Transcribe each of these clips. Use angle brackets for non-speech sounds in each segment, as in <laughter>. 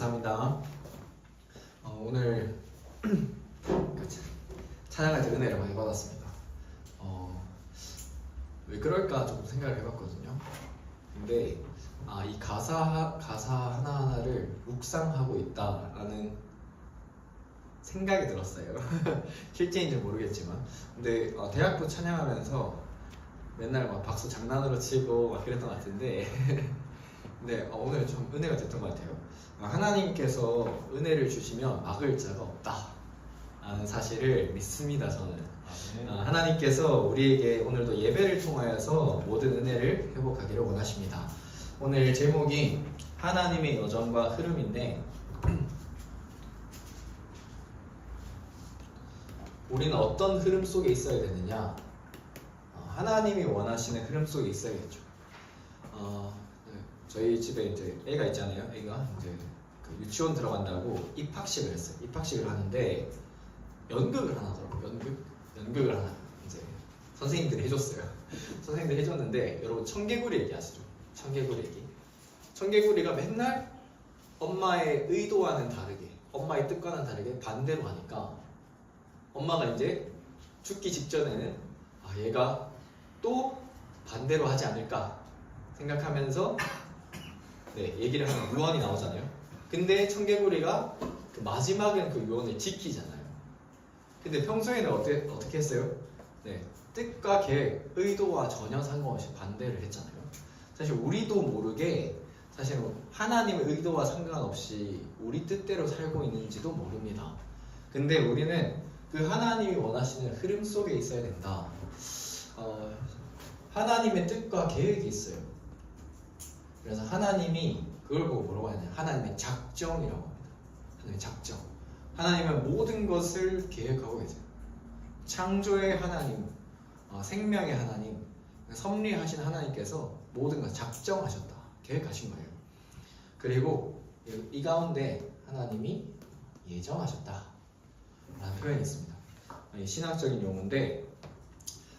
감사합니다. 어, 오늘. <clears throat> 찬양할 때 은혜를 많이 받았습니다. 어, 왜 그럴까 조금 생각을 해봤거든요. 근데 아, 이 가사 가사 하나 하나를 묵상하고 있다라는 생각이 들었어요. <laughs> 실제인지 모르겠지만, 근데 어, 대학교 찬양하면서 맨날 막 박수 장난으로 치고 막 그랬던 것 같은데, <laughs> 근데 어, 오늘 좀 은혜가 됐던 것 같아요. 아, 하나님께서 은혜를 주시면 막을 자가 없다. 라는 사실을 믿습니다, 저는. 아, 하나님께서 우리에게 오늘도 예배를 통하여서 모든 은혜를 회복하기를 원하십니다. 오늘 제목이 하나님의 여정과 흐름인데, <clears throat> 우리는 어떤 흐름 속에 있어야 되느냐? 어, 하나님이 원하시는 흐름 속에 있어야겠죠. 어, 네, 저희 집에 이제 애가 있잖아요. 애가 이제 그 유치원 들어간다고 입학식을 했어요. 입학식을 하는데 연극을 하나 하더라고요. 연극? 연극을 하나 이제 선생님들이 해줬어요. <laughs> 선생님들이 해줬는데 여러분 청개구리 얘기 아시죠? 청개구리 얘기. 청개구리가 맨날 엄마의 의도와는 다르게 엄마의 뜻과는 다르게 반대로 하니까 엄마가 이제 죽기 직전에는 아, 얘가 또 반대로 하지 않을까 생각하면서 네, 얘기를 하면 유언이 나오잖아요. 근데 청개구리가 그 마지막엔 그 유언을 지키잖아요. 근데 평소에는 어떻게, 어떻게 했어요? 네, 뜻과 계획, 의도와 전혀 상관없이 반대를 했잖아요. 사실 우리도 모르게 사실 하나님의 의도와 상관없이 우리 뜻대로 살고 있는지도 모릅니다. 근데 우리는 그 하나님이 원하시는 흐름 속에 있어야 된다. 어, 하나님의 뜻과 계획이 있어요. 그래서 하나님이 그걸 보고 뭐라고 하냐? 하나님의 작정이라고 합니다. 하나님의 작정. 하나님은 모든 것을 계획하고 계세요. 창조의 하나님, 어, 생명의 하나님, 섭리하신 하나님께서 모든 걸 작정하셨다. 계획하신 거예요. 그리고 이- 이 가운데 하나님이 예정하셨다. 라는 표현이 있습니다. 이 신학적인 용어인데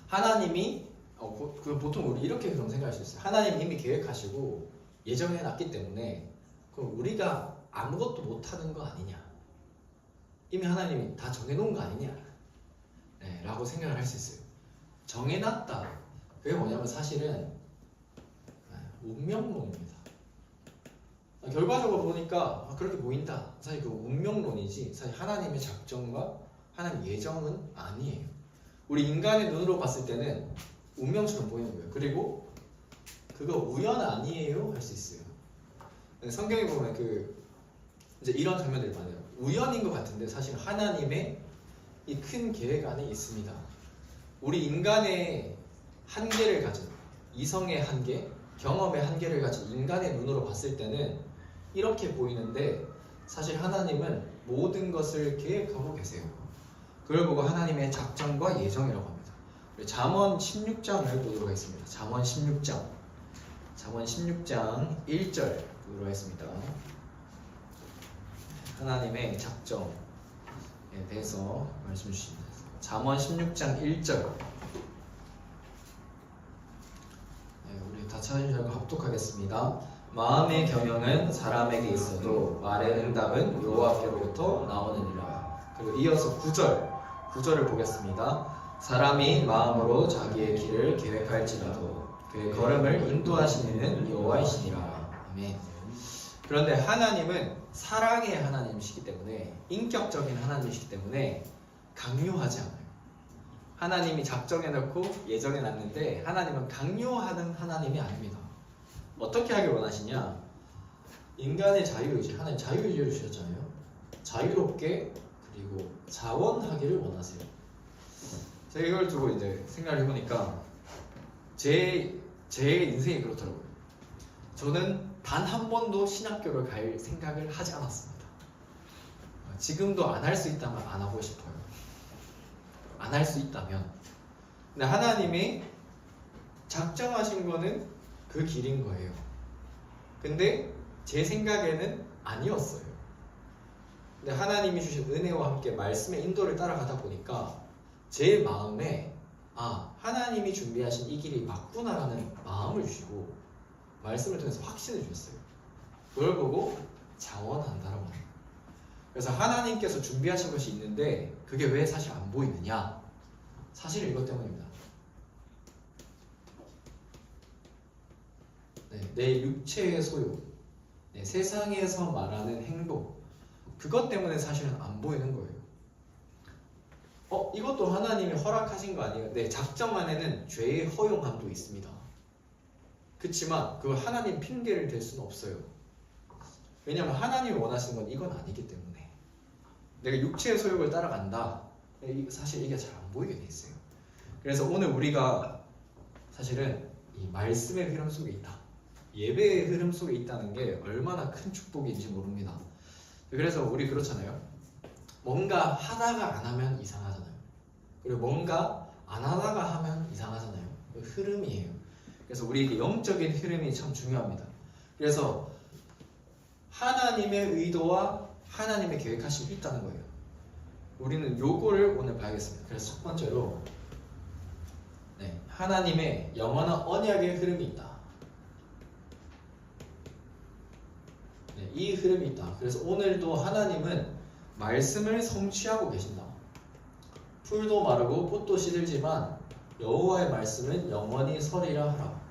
하나님이 어, 보- 그 보통 우리 이렇게 그럼 생각할 수 있어요. 하나님 이미 계획하시고 예정해 놨기 때문에 그럼 우리가 아무것도 못하는 거 아니냐? 이미 하나님이 다 정해놓은 거 아니냐? 네, 라고 생각을 할 수 있어요. 정해놨다. 그게 뭐냐면 사실은 아, 운명론입니다. 아, 결과적으로 보니까 아, 그렇게 보인다. 사실 그 운명론이지 사실 하나님의 작정과 하나님 예정은 아니에요. 우리 인간의 눈으로 봤을 때는 운명처럼 보이는 거예요. 그리고 그거 우연 아니에요 할 수 있어요. 네, 성경에 보면 그 이제 이런 장면들이 많아요. 우연인 것 같은데 사실 하나님의 이 큰 계획 안에 있습니다. 우리 인간의 한계를 가진 이성의 한계, 경험의 한계를 가진 인간의 눈으로 봤을 때는 이렇게 보이는데 사실 하나님은 모든 것을 계획하고 계세요. 그걸 보고 하나님의 작정과 예정이라고 합니다. 우리 잠언 16장을 보도록 하겠습니다. 잠언 16장. 잠언 16장 1절 보도록 하겠습니다. 하나님의 작정에 대해서 말씀 주십니다. 잠언 16장 1절. 네, 우리 다 찾으신 줄 알고 합독하겠습니다. 마음의 경영은 사람에게 있어도 말의 응답은 여호와께로부터 나오느니라. 그리고 이어서 9절, 9절을 보겠습니다. 사람이 마음으로 자기의 길을 계획할지라도 그의 걸음을 인도하시는 여호와이시니라. 아멘. 그런데 하나님은 사랑의 하나님이시기 때문에 인격적인 하나님이시기 때문에 강요하지 않아요. 하나님이 작정해놓고 예정해 놨는데 하나님은 강요하는 하나님이 아닙니다. 어떻게 하길 원하시냐? 인간의 자유의지, 하나님 자유의지를 주셨잖아요. 자유롭게 그리고 자원하기를 원하세요. 제가 이걸 두고 이제 생각을 해보니까 제, 제 인생이 그렇더라고요. 저는 단 한 번도 신학교를 갈 생각을 하지 않았습니다. 지금도 안 할 수 있다면 안 하고 싶어요. 안 할 수 있다면. 근데 하나님이 작정하신 거는 그 길인 거예요. 근데 제 생각에는 아니었어요. 근데 하나님이 주신 은혜와 함께 말씀의 인도를 따라가다 보니까 제 마음에 아 하나님이 준비하신 이 길이 맞구나라는 마음을 주시고 말씀을 통해서 확신을 주셨어요. 그걸 보고 자원한다라고 합니다. 그래서 하나님께서 준비하신 것이 있는데 그게 왜 사실 안 보이느냐? 사실 이것 때문입니다. 네, 내 육체의 소유, 네, 세상에서 말하는 행복, 그것 때문에 사실은 안 보이는 거예요. 어, 이것도 하나님이 허락하신 거 아니에요? 네, 작정 안에는 죄의 허용함도 있습니다. 그렇지만 그걸 하나님 핑계를 댈 수는 없어요. 왜냐하면 하나님이 원하시는 건 이건 아니기 때문에 내가 육체의 소욕을 따라간다. 이- 사실 이게 잘 안 보이게 돼 있어요. 그래서 오늘 우리가 사실은 이 말씀의 흐름 속에 있다. 예배의 흐름 속에 있다는 게 얼마나 큰 축복인지 모릅니다. 그래서 우리 그렇잖아요. 뭔가 하다가 안 하면 이상하잖아요. 그리고 뭔가 안 하다가 하면 이상하잖아요. 그 흐름이에요. 그래서 우리에게 영적인 흐름이 참 중요합니다. 그래서 하나님의 의도와 하나님의 계획하심이 있다는 거예요. 우리는 요거를 오늘 봐야겠습니다. 그래서 첫 번째로 네, 하나님의 영원한 언약의 흐름이 있다. 네, 이 흐름이 있다. 그래서 오늘도 하나님은 말씀을 성취하고 계신다. 풀도 마르고 꽃도 시들지만 여호와의 말씀은 영원히 서리라 하라.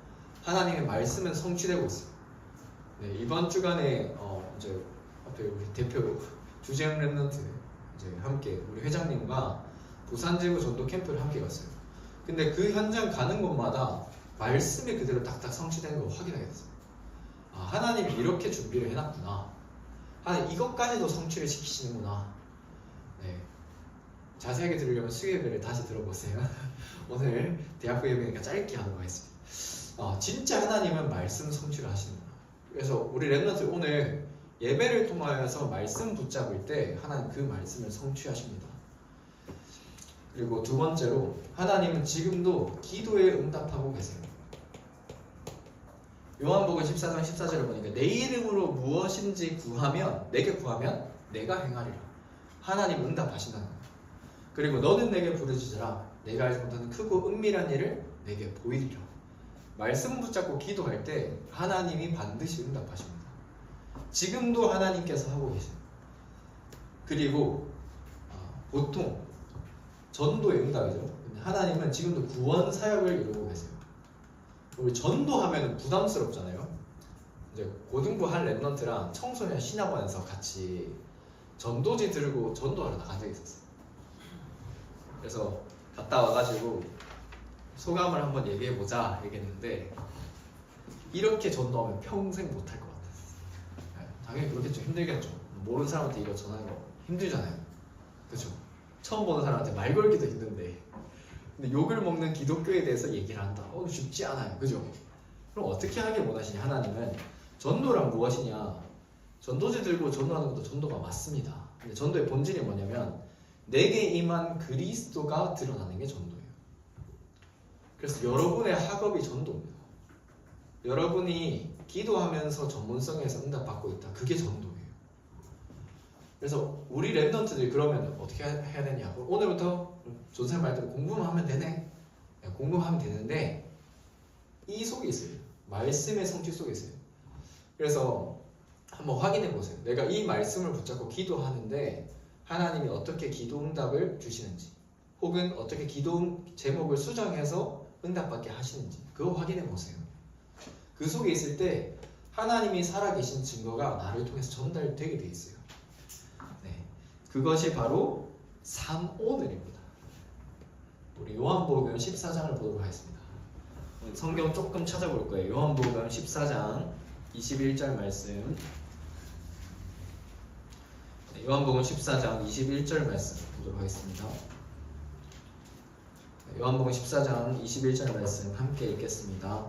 하나님의 말씀은 성취되고 있어요. 네, 이번 주간에 어, 이제 앞에 우리 대표 주재영 랩런트 이제 함께 우리 회장님과 부산제구 전도 캠프를 함께 갔어요. 근데 그 현장 가는 곳마다 말씀이 그대로 딱딱 성취되는 걸 확인하게 됐어요. 아, 하나님이 이렇게 준비를 해놨구나. 하나님 이것까지도 성취를 시키시는구나. 네. 자세하게 들으려면 수요예배를 다시 들어보세요. <laughs> 오늘 대학교 예배니까 짧게 하는 거겠습니다. 아, 진짜 하나님은 말씀 성취를 하시는구나. 그래서 우리 랩런트 오늘 예배를 통하여서 말씀 붙잡을 때 하나님 그 말씀을 성취하십니다. 그리고 두 번째로 하나님은 지금도 기도에 응답하고 계세요. 요한복음 14장 14절을 보니까 내 이름으로 무엇인지 구하면 내게 구하면 내가 행하리라. 하나님 응답하신다는 거예요. 그리고 너는 내게 부르짖으라. 내가 알지 못하는 크고 은밀한 일을 내게 보이리라. 말씀 붙잡고 기도할 때 하나님이 반드시 응답하십니다. 지금도 하나님께서 하고 계세요. 그리고 아, 보통 전도의 응답이죠. 하나님은 지금도 구원 사역을 이루고 계세요. 우리 전도하면 부담스럽잖아요. 이제 고등부 한 랩런트랑 청소년 신학원에서 같이 전도지 들고 전도하러 나간 적이 있었어요. 그래서 갔다 와가지고 소감을 한번 얘기해 보자 얘기했는데 이렇게 전도하면 평생 못할 것 같아요. 네, 당연히 그렇겠죠. 힘들겠죠. 모르는 사람한테 이거 전하는 거 힘들잖아요. 그렇죠. 처음 보는 사람한테 말 걸기도 힘든데 근데 욕을 먹는 기독교에 대해서 얘기를 한다. 어 쉽지 않아요. 그죠? 그럼 어떻게 하길 원하시냐 하나님은 전도란 무엇이냐? 전도지 들고 전도하는 것도 전도가 맞습니다. 근데 전도의 본질이 뭐냐면 내게 임한 그리스도가 드러나는 게 전도예요. 그래서 여러분의 학업이 전도입니다. 여러분이 기도하면서 전문성에서 응답받고 있다. 그게 전도예요. 그래서 우리 랩런트들이 그러면 어떻게 해야 되냐고 오늘부터 존쌤 말대로 공부만 하면 되네. 네, 공부만 하면 되는데 이 속에 있어요. 말씀의 성취 속에 있어요. 그래서 한번 확인해 보세요. 내가 이 말씀을 붙잡고 기도하는데 하나님이 어떻게 기도 응답을 주시는지 혹은 어떻게 기도 제목을 수정해서 응답받게 하시는지 그거 확인해 보세요. 그 속에 있을 때 하나님이 살아계신 증거가 나를 통해서 전달되게 돼 있어요. 네, 그것이 바로 삼오늘입니다. 우리 요한복음 14장을 보도록 하겠습니다. 성경 조금 찾아볼 거예요. 요한복음 14장 21절 말씀. 네, 요한복음 14장 21절 말씀 보도록 하겠습니다. 네, 요한복음 14장 21절 말씀 함께 읽겠습니다.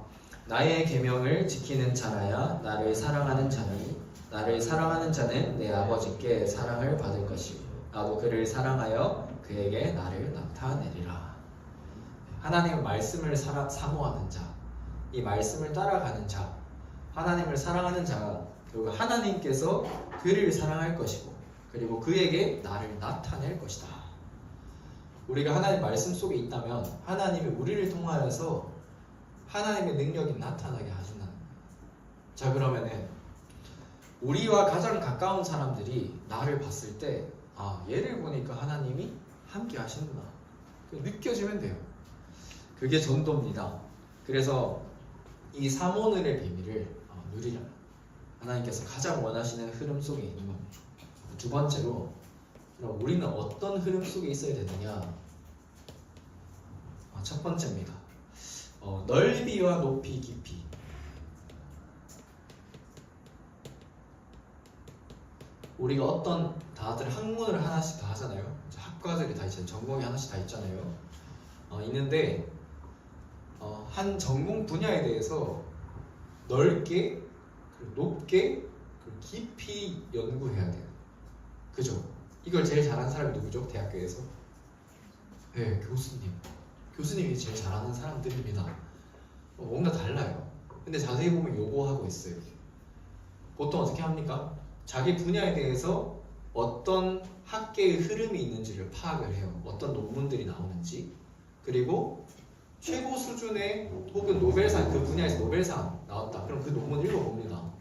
나의 계명을 지키는 자라야 나를 사랑하는 자니 나를 사랑하는 자는 내 아버지께 사랑을 받을 것이고 나도 그를 사랑하여 그에게 나를 나타내리라. 하나님의 말씀을 사랑, 사모하는 자, 이 말씀을 따라가는 자, 하나님을 사랑하는 자가 결국 하나님께서 그를 사랑할 것이고 그리고 그에게 나를 나타낼 것이다. 우리가 하나님 말씀 속에 있다면 하나님이 우리를 통하여서 하나님의 능력이 나타나게 하신다는 거예요. 자 그러면은 우리와 가장 가까운 사람들이 나를 봤을 때, 아, 얘를 보니까 하나님이 함께 하시는구나. 그 느껴지면 돼요. 그게 전도입니다. 그래서 이 삼오늘의 비밀을 어, 누리라. 하나님께서 가장 원하시는 흐름 속에 있는 겁니다. 두 번째로, 그럼 우리는 어떤 흐름 속에 있어야 되느냐? 어, 첫 번째입니다. 어, 넓이와 높이, 깊이. 우리가 어떤 다들 학문을 하나씩 다 하잖아요. 학과들이 다 있잖아요. 전공이 하나씩 다 있잖아요. 어, 있는데 어, 한 전공 분야에 대해서 넓게, 높게, 깊이 연구해야 돼요. 그죠? 이걸 제일 잘하는 사람이 누구죠? 대학교에서? 네, 교수님. 교수님이 제일 잘하는 사람들입니다. 어, 뭔가 달라요. 근데 자세히 보면 요거 하고 있어요. 보통 어떻게 합니까? 자기 분야에 대해서 어떤 학계의 흐름이 있는지를 파악을 해요. 어떤 논문들이 나오는지. 그리고 최고 수준의 혹은 노벨상, 그 분야에서 노벨상 나왔다. 그럼 그 논문 읽어봅니다.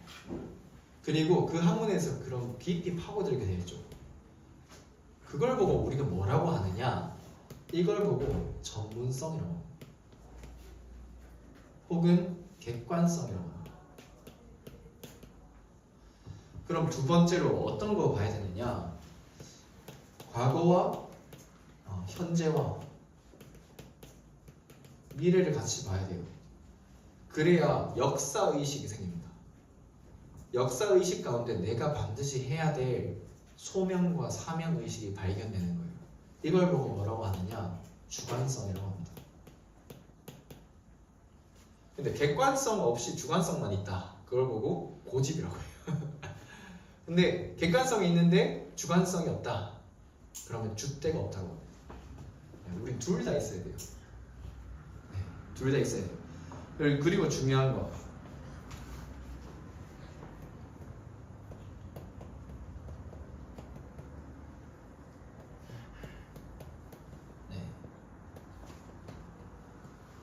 그리고 그 학문에서 그럼 깊이 파고들게 되죠. 그걸 보고 우리가 뭐라고 하느냐? 이걸 보고 전문성이라고. 혹은 객관성이라고 합니다. 그럼 두 번째로 어떤 거 봐야 되느냐? 과거와 어, 현재와 미래를 같이 봐야 돼요. 그래야 역사 의식이 생깁니다. 역사 의식 가운데 내가 반드시 해야 될 소명과 사명 의식이 발견되는 거예요. 이걸 보고 뭐라고 하느냐? 주관성이라고 합니다. 근데 객관성 없이 주관성만 있다. 그걸 보고 고집이라고 해요. <laughs> 근데 객관성이 있는데 주관성이 없다. 그러면 줏대가 없다고. 네, 우리 둘 다 있어야 돼요. 둘다 있어야 돼요. 그리고- 그리고 중요한 거. 네.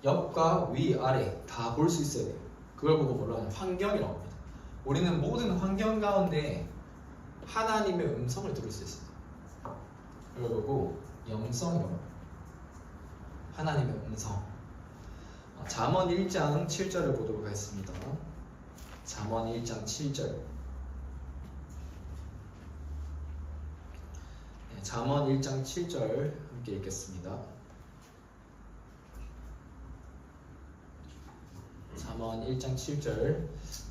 옆과 위, 아래 다 볼 수 있어야 돼요. 그걸 보고 뭐라 하냐? 환경이라고 합니다. 우리는 모든 환경 가운데 하나님의 음성을 들을 수 보고 영성이라고 합니다. 하나님의 음성. 어, 잠언 1장 7절을 보도록 하겠습니다. 잠언 1장 7절. 네, 잠언 1장 7절 함께 읽겠습니다. 잠언 1장 7절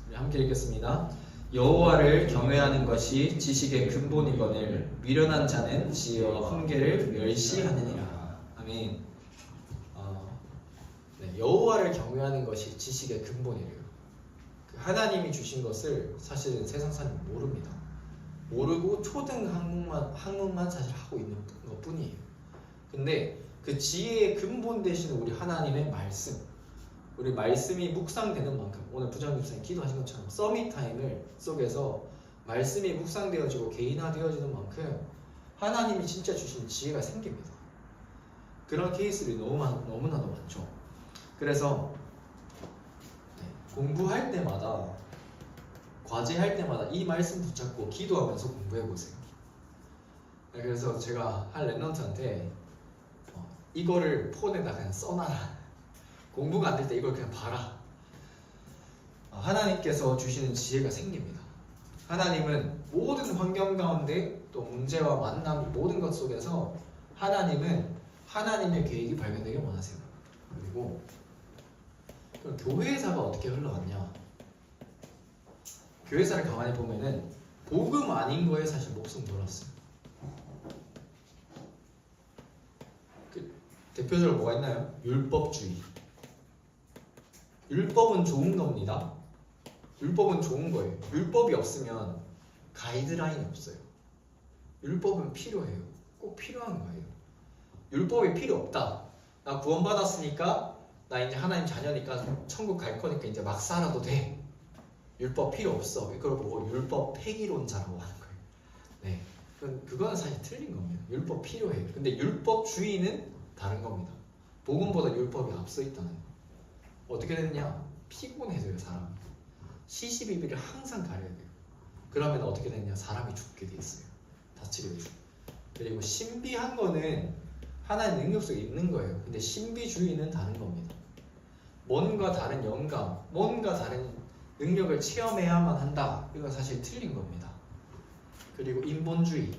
우리 함께 읽겠습니다. 여호와를 경외하는 것이 지식의 근본이거늘 미련한 자는 지혜와 훈계를 멸시하느니라. 아멘. 어, 네, 여호와를 경외하는 것이 지식의 근본이래요. 그 하나님이 주신 것을 사실은 세상 사람이 모릅니다. 모르고 초등 학문만 학문만 사실 하고 있는 것뿐이에요. 근데 그 지혜의 근본 되시는 우리 하나님의 말씀, 우리 말씀이 묵상되는 만큼 오늘 부장님 목사님 기도하신 것처럼 서밋 타임을 속에서 말씀이 묵상되어지고 개인화되어지는 만큼 하나님이 진짜 주신 지혜가 생깁니다. 그런 케이스들이 너무 많, 너무나도 많죠. 그래서 네, 공부할 때마다 과제할 때마다 이 말씀 붙잡고 기도하면서 공부해 보세요. 네, 그래서 제가 한 랩런트한테 어, 이거를 폰에다 그냥 써놔라. 공부가 안 될 때 이걸 그냥 봐라. 어, 하나님께서 주시는 지혜가 생깁니다. 하나님은 모든 환경 가운데 또 문제와 만남 모든 것 속에서 하나님은 하나님의 계획이 발견되길 원하세요. 그리고 그럼 교회사가 어떻게 흘러갔냐? 교회사를 가만히 보면은 복음 아닌 거에 사실 목숨 걸었어요. 그 대표적으로 뭐가 있나요? 율법주의. 율법은 좋은 겁니다. 율법은 좋은 거예요. 율법이 없으면 가이드라인이 없어요. 율법은 필요해요. 꼭 필요한 거예요. 율법이 필요 없다. 나 구원받았으니까 나 이제 하나님 자녀니까 천국 갈 거니까 이제 막 살아도 돼. 율법 필요 없어. 이걸 보고 율법 폐기론자라고 하는 거예요. 네. 그건, 사실 틀린 겁니다. 율법 필요해요. 근데 율법 주의는 다른 겁니다. 복음보다 율법이 앞서 있다는 거. 어떻게 됐냐? 피곤해져요, 사람. 시시비비를 항상 가려야 돼요. 그러면 어떻게 되냐? 사람이 죽게 돼 있어요. 다치게 돼 있어요. 그리고 신비한 거는 하나의 능력 속에 있는 거예요. 근데 신비주의는 다른 겁니다. 뭔가 다른 영감, 뭔가 다른 능력을 체험해야만 한다. 이건 사실 틀린 겁니다. 그리고 인본주의.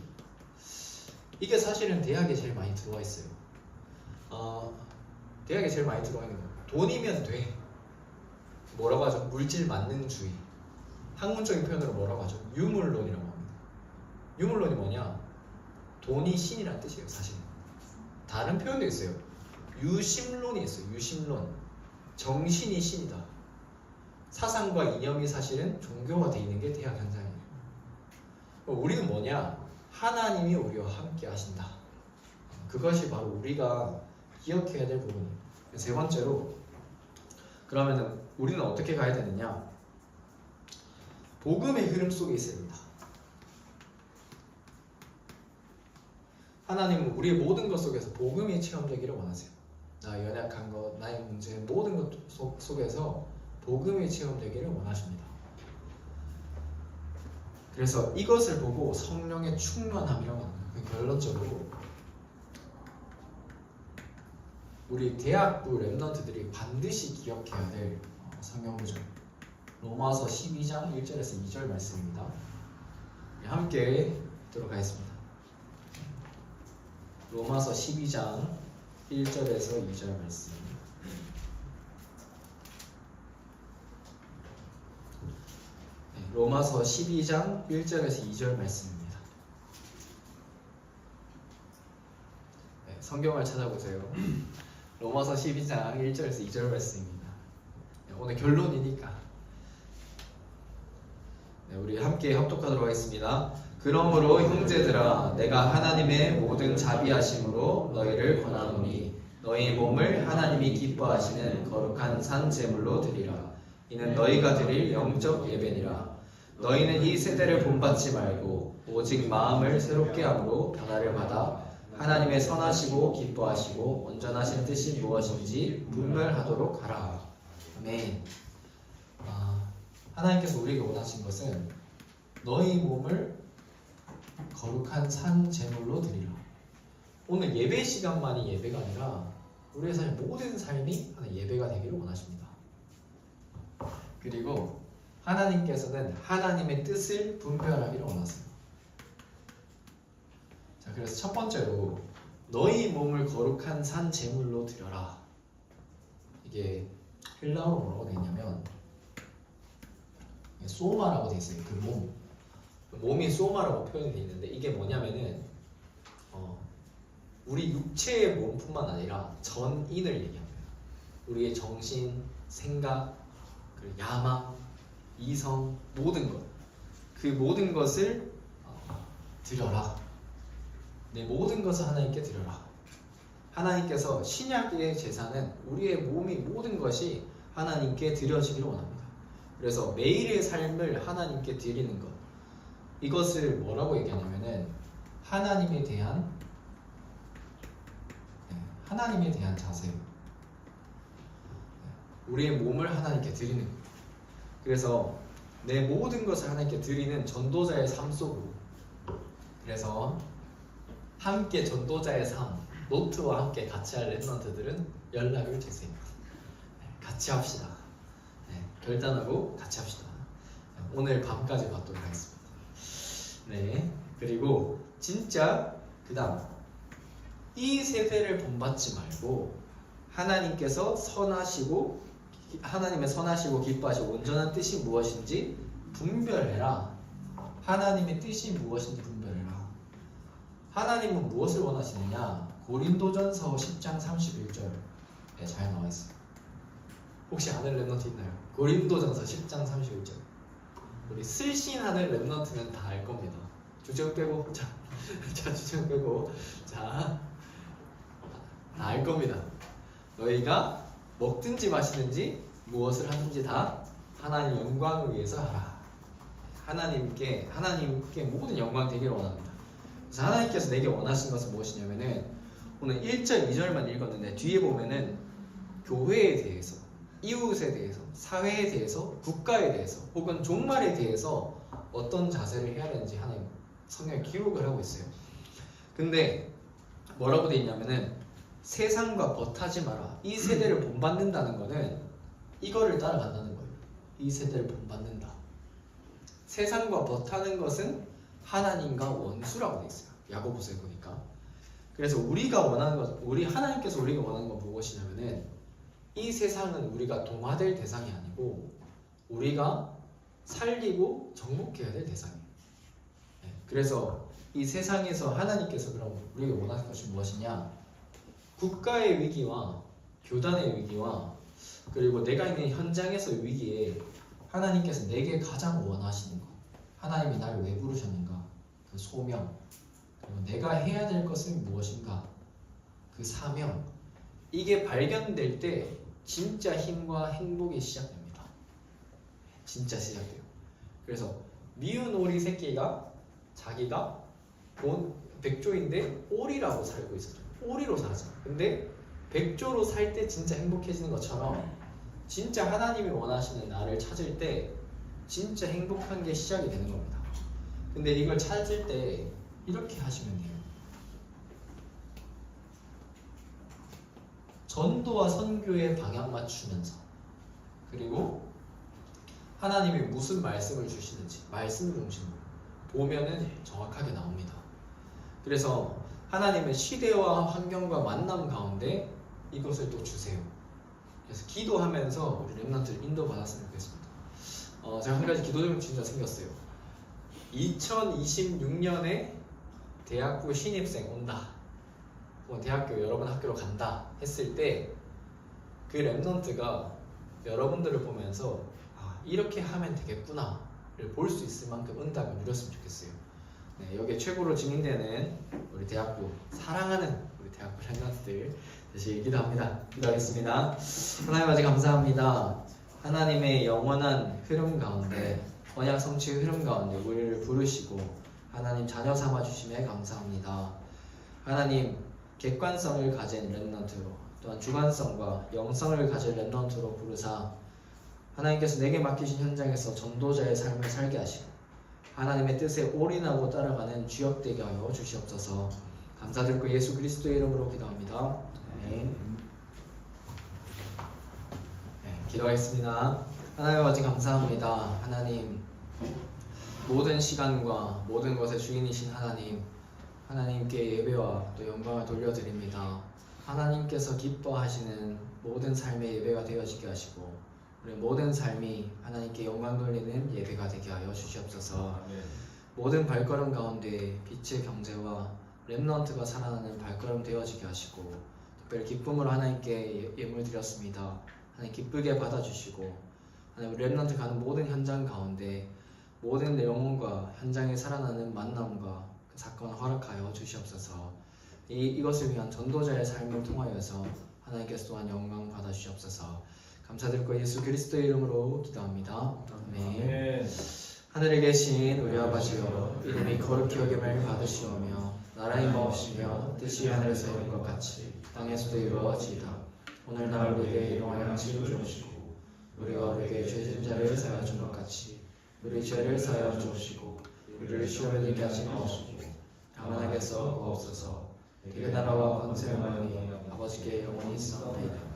이게 사실은 대학에 제일 많이 들어와 있어요. 어, 대학에 제일 많이 들어와 있는 거. 돈이면 돼. 뭐라고 하죠? 물질 만능주의. 학문적인 표현으로 뭐라고 하죠? 유물론이라고 합니다. 유물론이 뭐냐? 돈이 신이란 뜻이에요, 사실. 다른 표현도 있어요. 유심론이 있어요. 유심론. 정신이 신이다. 사상과 이념이 사실은 종교화 돼 있는 게 대학 현장이에요. 우리는 뭐냐? 하나님이 우리와 함께 하신다. 그것이 바로 우리가 기억해야 될 부분이에요. 세 번째로 그러면은 우리는 어떻게 가야 되느냐? 복음의 흐름 속에 있어야 된다. 하나님은 우리의 모든 것 속에서 복음이 체험되기를 원하세요. 나 연약한 것, 나의 문제 모든 것 속, 속에서 복음이 체험되기를 원하십니다. 그래서 이것을 보고 성령의 충만함이라고 합니다. 그 결론적으로 우리 대학부 랩런트들이 반드시 기억해야 될 어, 성경 구절 로마서 12장 1절에서 2절 말씀입니다. 네, 함께 들어가겠습니다. 로마서 12장 1절에서 2절 말씀. 네, 로마서 12장 1절에서 2절 말씀입니다. 네, 성경을 찾아보세요. 로마서 12장 1절에서 2절 말씀입니다. 네, 오늘 결론이니까 네, 우리 함께 합독하도록 하겠습니다. 그러므로 형제들아 내가 하나님의 모든 자비하심으로 너희를 권하노니 너희 몸을 하나님이 기뻐하시는 거룩한 산 제물로 드리라 이는 너희가 드릴 영적 예배니라 너희는 이 세대를 본받지 말고 오직 마음을 새롭게 함으로 변화를 받아 하나님의 선하시고 기뻐하시고 온전하신 뜻이 무엇인지 분별하도록 하라 아멘 아, 하나님께서 우리에게 원하신 것은 너희 몸을 거룩한 산 제물로 드리라. 오늘 예배 시간만이 예배가 아니라 우리의 삶 모든 삶이 하나의 예배가 되기를 원하십니다. 그리고 하나님께서는 하나님의 뜻을 분별하기를 원하세요. 자, 그래서 첫 번째로 너희 몸을 거룩한 산 제물로 드려라. 이게 헬라어로 뭐라고 되어 있냐면 소마라고 되어 있어요. 그 몸. 몸이 소마라고 표현이 되어 있는데 이게 뭐냐면은 어, 우리 육체의 몸뿐만 아니라 전인을 얘기합니다. 우리의 정신, 생각, 그리고 야망, 이성 모든 것. 그 모든 것을 어, 드려라. 내 모든 것을 하나님께 드려라. 하나님께서 신약의 제사는 우리의 몸이 모든 것이 하나님께 드려지기를 원합니다. 그래서 매일의 삶을 하나님께 드리는 것. 이것을 뭐라고 얘기하냐면은 하나님에 대한 네, 하나님에 대한 자세. 우리의 몸을 하나님께 드리는 것. 그래서 내 모든 것을 하나님께 드리는 전도자의 삶 속으로. 그래서 함께 전도자의 삶 노트와 함께 같이 할 랩런트들은 연락을 주세요. 네, 같이 합시다. 네, 결단하고 같이 합시다. 오늘 밤까지 받도록 하겠습니다. 네. 그리고 진짜 그 다음 이 세대를 본받지 말고 하나님께서 선하시고 하나님의 선하시고 기뻐하시고 온전한 뜻이 무엇인지 분별해라. 하나님의 뜻이 무엇인지 분별해라. 하나님은 무엇을 원하시느냐? 고린도전서 10장 31절에 잘 나와 있어요. 혹시 아는 랩런트 있나요? 고린도전서 10장 31절. 우리 슬신하는 랩런트는 다알 겁니다. 주제음 빼고 <laughs> 자, 자 주제음 빼고 자, 다 알 겁니다. 너희가 먹든지 마시든지 무엇을 하든지 다 하나님 영광을 위해서 하라. 하나님께 하나님께 모든 영광 되기를 원합니다. 그래서 하나님께서 내게 원하신 것은 무엇이냐면은 오늘 1절 2절만 읽었는데 뒤에 보면은 교회에 대해서 이웃에 대해서, 사회에 대해서, 국가에 대해서, 혹은 종말에 대해서 어떤 자세를 해야 되는지 하나님 성경에 기록을 하고 있어요. 근데 뭐라고 돼 있냐면은 세상과 버타지 마라. 이 세대를 본받는다는 거는 이거를 따라간다는 거예요. 이 세대를 본받는다. 세상과 버타는 것은 하나님과 원수라고 돼 있어요. 야고보서에 보니까. 그래서 우리가 원하는 것, 우리 하나님께서 우리가 원하는 건 무엇이냐면은 이 세상은 우리가 동화될 대상이 아니고 우리가 살리고 정복해야 될 대상이에요. 네, 그래서 이 세상에서 하나님께서 그럼 우리가 원하는 것이 무엇이냐? 국가의 위기와 교단의 위기와 그리고 내가 있는 현장에서의 위기에 하나님께서 내게 가장 원하시는 것 하나님이 나를 왜 부르셨는가? 그 소명. 내가 해야 될 것은 무엇인가? 그 사명. 이게 발견될 때 진짜 힘과 행복이 시작됩니다. 진짜 시작돼요. 그래서 미운 오리 새끼가 자기가 온 백조인데 오리라고 살고 있었죠 오리로 살았어 근데 백조로 살 때 진짜 행복해지는 것처럼 진짜 하나님이 원하시는 나를 찾을 때 진짜 행복한 게 시작이 되는 겁니다. 근데 이걸 찾을 때 이렇게 하시면 돼요. 전도와 선교에 방향 맞추면서 그리고 하나님이 무슨 말씀을 주시는지 말씀 중심으로 보면은 정확하게 나옵니다. 그래서 하나님은 시대와 환경과 만남 가운데 이것을 또 주세요. 그래서 기도하면서 우리 랩런트를 인도받았으면 좋겠습니다. 어, 제가 한 가지 기도 제목 진짜 생겼어요. 2026년에 대학부 신입생 온다. 뭐 대학교 여러분 학교로 간다 했을 때 그 랩런트가 여러분들을 보면서 아, 이렇게 하면 되겠구나를 볼 수 있을 만큼 응답을 누렸으면 좋겠어요. 네, 여기에 최고로 증인되는 우리 대학부 사랑하는 우리 대학부 랩런트들 다시 기도합니다. 기도하겠습니다. 하나님 아버지 감사합니다. 하나님의 영원한 흐름 가운데 언약 성취의 흐름 가운데 우리를 부르시고 하나님 자녀 삼아 주심에 감사합니다. 하나님 객관성을 가진 랩넌트로 또한 주관성과 영성을 가진 랩넌트로 부르사 하나님께서 내게 맡기신 현장에서 전도자의 삶을 살게 하시고 하나님의 뜻에 올인하고 따라가는 주역되게 하여 주시옵소서 감사드리고 예수 그리스도의 이름으로 기도합니다. 아멘. 네, 기도하겠습니다. 하나님 아버지 감사합니다. 하나님 모든 시간과 모든 것의 주인이신 하나님 하나님께 예배와 또 영광을 돌려드립니다. 하나님께서 기뻐하시는 모든 삶의 예배가 되어지게 하시고 우리 모든 삶이 하나님께 영광 돌리는 예배가 되게 하여 주시옵소서. 모든 발걸음 가운데 빛의 경제와 렘넌트가 살아나는 발걸음 되어지게 하시고 특별히 기쁨으로 하나님께 예- 예물 드렸습니다. 하나님 기쁘게 받아주시고 하나님 렘넌트 가는 모든 현장 가운데 모든 영혼과 현장에 살아나는 만남과 그 사건을 허락하여 주시옵소서. 이, 이것을 위한 전도자의 삶을 통하여서 하나님께서 또한 영광 받아주시옵소서. 감사드리고 예수 그리스도의 이름으로 기도합니다. 아멘. 하늘에 계신 우리 아버지여 이름이 거룩히 여김을 받으시오며 나라의 마옵시며 뜻이 하늘에서 이룬 것 같이 땅에서도 이루어지이다 오늘 날 우리에게 일용할 양식을 주시고 우리가 우리에게 죄진 자를 사하여 준 것 같이 우리 죄를 사하여 주시고 우리를 시험에 들게 하지 마옵시고 다만 하게서 구하옵소서. 그 나라와 권세와 영광이 아버지께 영원히 있사옵나이다